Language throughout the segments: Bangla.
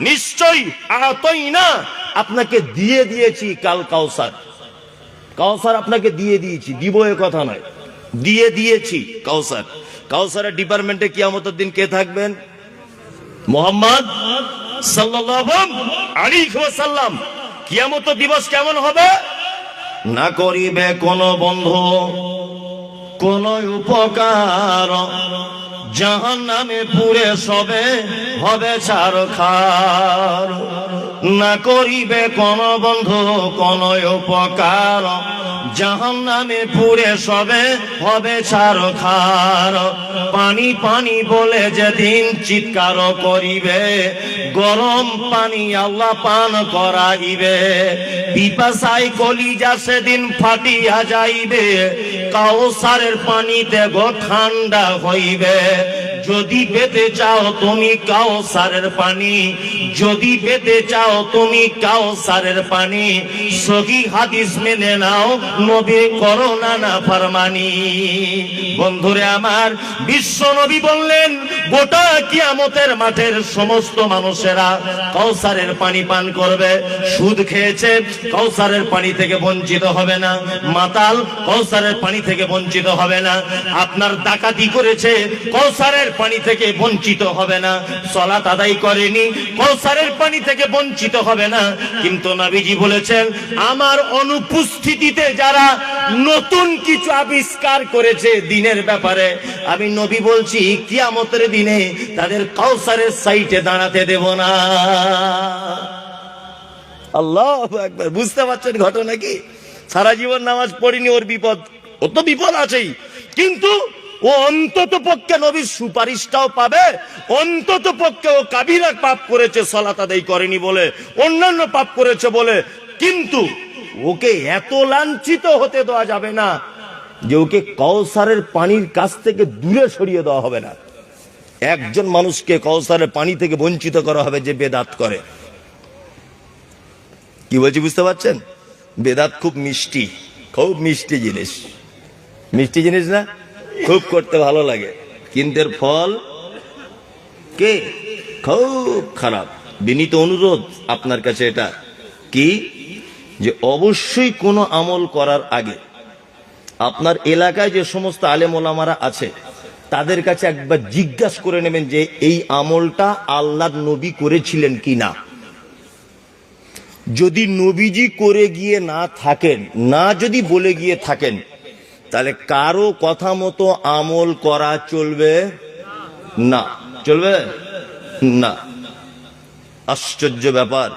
নিশ্চয়ই আতই না। আপনাকে দিয়ে দিয়েছি কাল কাউসার। কাউসার আপনাকে দিয়ে দিয়েছি দিব এ কথা নয়। দিয়ে দিয়েছি কাউসার। কাউসারের ডিপার্টমেন্টে কিয়ামতের দিন কে থাকবেন? মোহাম্মদ ওয়াসাল্লাম। কিয়ামত দিবস কেমন হবে? না করিবে কোন বন্ধু, কোন উপকার। জাহান নামে পুরে সবে হবে ছাড় খার। না করিবে কোন বন্ধু কোন উপকার। জাহান নামে পুরে সবে হবে ছাড় খার। পানি পানি বলে যেদিন চিৎকার করিবে, গরম পানি আল্লাহ পান করাইবে। পিপাসাই কলিজা সেদিন ফাটিয়া যাইবে কাউসারের পানিতে গো ঠান্ডা হইবে। যদি পেতে চাও তুমি কাউসারের পানি, যদি পেতে চাও তুমি কাউসারের পানি, সহি হাদিস মেনে নাও, নবী করোনা না ফারমানি। বন্ধুরে আমার, বিশ্ব নবী বললেন, গোটা কিয়ামতের মাঠের সমস্ত মানুষেরা কাউসারের পানি পান করবে। সুদ খেয়েছে, কাউসারের পানি থেকে বঞ্চিত হবে না। মাতাল কৌসারের পানি থেকে বঞ্চিত হবে না। আপনার ডাকাতি করেছে কৌসারের পানি থেকে বঞ্চিত হবে না। সলাত আদায় করেনি কৌসারের পানি থেকে বঞ্চিত হবে না। কিন্তু নবীজি বলেছেন, আমার অনুপস্থিতিতে যারা নতুন কিছু আবিষ্কার করেছে দিনের ব্যাপারে, আমি নবী বলছি, কিয়ামতের দিনে তাদের কৌসারের সাইটে দাঁড়াতে দেব না। আল্লাহ একবার বুঝতে পারছেন ঘটনা কি? সারা জীবন নামাজ পড়িনি, ওর বিপদ ও তো বিপদ আছেই। কিন্তু ও অন্তত পক্ষে নবীর সুপারিশটাও পাবে, অন্তত পক্ষে ও কাবিরা পাপ করেছে, সলাত আদায় করেনি বলে, অন্যান্য পাপ করেছে বলে। কিন্তু ওকে এত লাঞ্ছিত হতে দেওয়া যাবে না যে ওকে কৌসারের পানির কাছ থেকে দূরে সরিয়ে দেওয়া হবে না। একজন মানুষকে কৌসারের পানি থেকে বঞ্চিত করা হবে যে বেদাত করে। কি বলছি, বুঝতে পারছেন? বেদাত খুব মিষ্টি খুব মিষ্টি জিনিস। মিষ্টি জিনিস না? খুব করতে ভালো লাগে। কিন্তু ফল কে? খুব খারাপ। বিনীত অনুরোধ আপনার কাছে এটা। কি? যে অবশ্যই কোনো আমল করার আগে আপনার এলাকায় যে সমস্ত আলেম ওলামারা আছে, তাদের কাছে একবার জিজ্ঞাসা করে নেবেন যে এই আমলটা আল্লাহর নবী করেছিলেন কি না। যদি নবীজি করে গিয়ে না থাকেন, না যদি বলে গিয়ে থাকেন তাহলে কারও কথা মতো আমল করা চলবে? না। চলবে? না। আশ্চর্য ব্যাপার।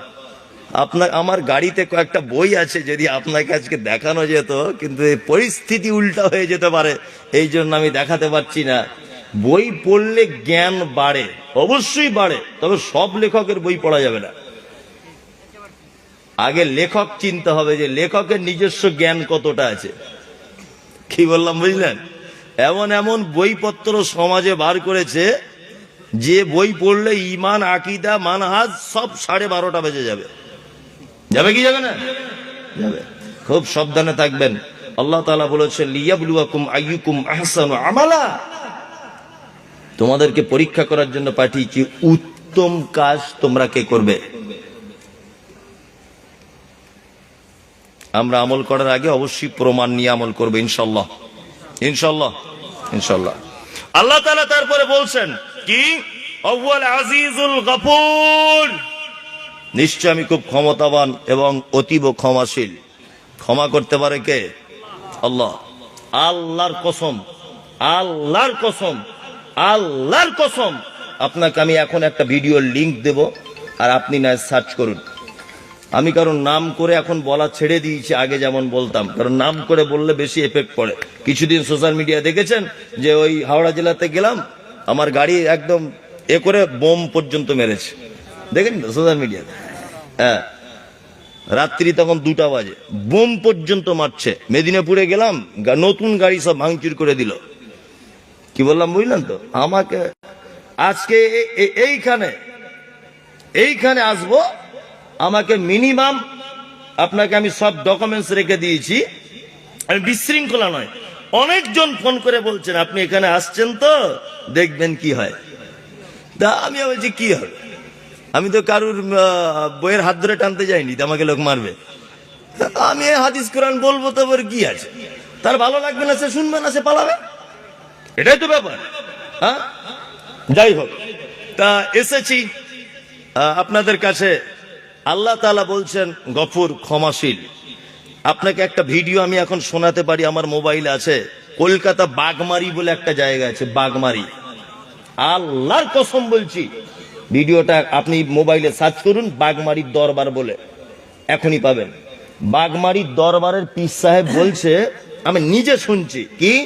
আপনার, আমার গাড়িতে কয়েকটা বই আছে যদি আপনাকে আজকে দেখানো যেত, কিন্তু পরিস্থিতি উল্টা হয়ে যেতে পারে, এই জন্য আমি দেখাতে পারছি না। বই পড়লে জ্ঞান বাড়ে, অবশ্যই বাড়ে, তবে সব লেখকের বই পড়া যাবে না। আগে লেখক চিনতে হবে যে লেখকের নিজস্ব জ্ঞান কতটা আছে। কি বললাম বুঝলেন? এমন এমন বইপত্র সমাজে বার করেছে, যে বই পড়লে ইমান আকিদা, মানহাজ সব সাড়ে বারোটা বেজে যাবে। যাবে কি যাবে না? যাবে। খুব সাবধানে থাকবেন। আল্লাহ তাআলা বলেছেন, লিয়াবলুয়াকুম আইয়ুকুম আহসানু আমালা। তোমাদেরকে পরীক্ষা করার জন্য পাঠিয়েছি, উত্তম কাজ তোমরা কে করবে? আমরা আমল করার আগে অবশ্যই প্রমাণ নিয়ে আমল করব, ইনশাল্লাহ। ইনশাল্লাহ। ইনশাল্লাহ। আল্লাহ তালা তারপরে বলছেন, কি? নিশ্চয় আমি খুব ক্ষমতাবান এবং অতীব ক্ষমাশীল। ক্ষমা করতে পারে কে? আল্লাহ। আল্লাহর কসম আল্লাহর কসম আল্লাহর কসম। আপনাকে আমি এখন একটা ভিডিও লিংক দেব, আর আপনি না সার্চ করুন। আমি কারণ নাম করে এখন বলা ছেড়ে দিয়েছি, আগে যেমন বলতাম। কারণ নাম করে বললে বেশি এফেক্ট পড়ে। কিছুদিন সোশ্যাল মিডিয়া দেখেছেন যে ওই হাওড়া জেলাতে গেলাম, আমার গাড়ি একদম এ করে বোম পর্যন্ত মেরেছে। দেখেন সোশ্যাল মিডিয়াতে হ্যাঁ। রাত্রি তখন দুটা বাজে। বোম পর্যন্ত মারছে। মেদিনীপুরে গেলাম নতুন গাড়ি সব ভাঙচুর করে দিল। কি বললাম বুঝলেন তো? আমাকে আজকে এইখানে এইখানে আসব আমাকে মিনিমাম আপনাকে আমি সব ডকুমেন্টস রেখে দিয়েছি। আমি বিশৃঙ্খলা নয়। অনেকজন ফোন করে বলছেন আপনি এখানে আসছেন তো? দেখবেন কি হয়। তা আমি বলছি কি হবে? আমি তো কারুর বইয়ের হাত ধরে টানতে যাইনি আমাকে লোক মারবে। আমি হাদিস কোরআন বলব তো আবার কি আছে? তার ভালো লাগবে না সে শুনবে না সে পালাবে? এটাই তো ব্যাপার। হ্যাঁ? যাই হোক তা এসেছি আপনাদের কাছে আল্লাহ তালা বলছেন, গফুর, ক্ষমাশীল। আপনাকে একটা ভিডিও আমি এখন শোনাতে পারি, আমার মোবাইলে আছে। কলকাতা বাগমারি বলে একটা জায়গা আছে, বাগমারি। আল্লাহর কসম বলছি, ভিডিওটা আপনি মোবাইলে সার্চ করুন, বাগমারির দরবার বলে, এখনই পাবেন। বাগমারির দরবারের পিস সাহেব বলছে, আমি নিজে শুনছি, কি?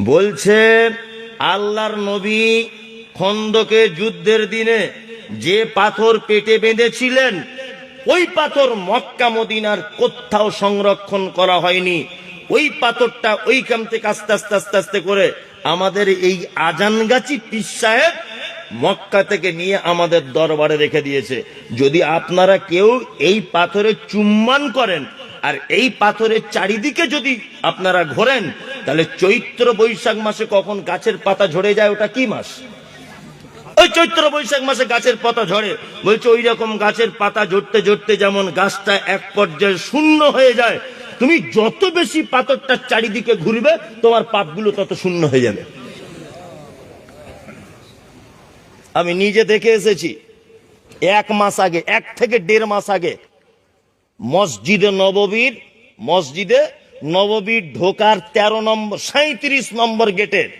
বলছে, আল্লাহর নবী খন্দকে যুদ্ধের দিনে যে পাথর পেটে বেঁধেছিলেন ওই পাথর মক্কা মদিনার কোথাও সংরক্ষণ করা হয়নি। ওই পাথরটা ওইখান থেকে আস্তে আস্তে আস্তে আস্তে করে আমাদের এই আজানগাছি পীর সাহেব মক্কা থেকে নিয়ে আমাদের দরবারে রেখে দিয়েছে। যদি আপনারা কেউ এই পাথরে চুম্বন করেন আর এই পাথরের চারিদিকে যদি আপনারা ঘোরেন, তাহলে চৈত্র বৈশাখ মাসে কখন গাছের পাতা ঝরে যায় ওটা কি মাস? ওই চৈত্র বৈশাখ মাসে গাছের পাতা ঝরে। বলছে ওই রকম গাছের পাতা ঝরতে ঝরতে যেমন গাছটা এক পর্যায়ে শূন্য হয়ে যায়, তুমি যত বেশি পাথরটার চারিদিকে ঘুরবে, তোমার পাপগুলো তত শূন্য হয়ে যাবে। আমি নিজে দেখে এসেছি, এক মাস আগে, এক থেকে দেড় মাস আগে, মসজিদে নববীর মসজিদে নববীর ঢোকার তেরো নম্বর সাঁত্রিশ নম্বর গেটের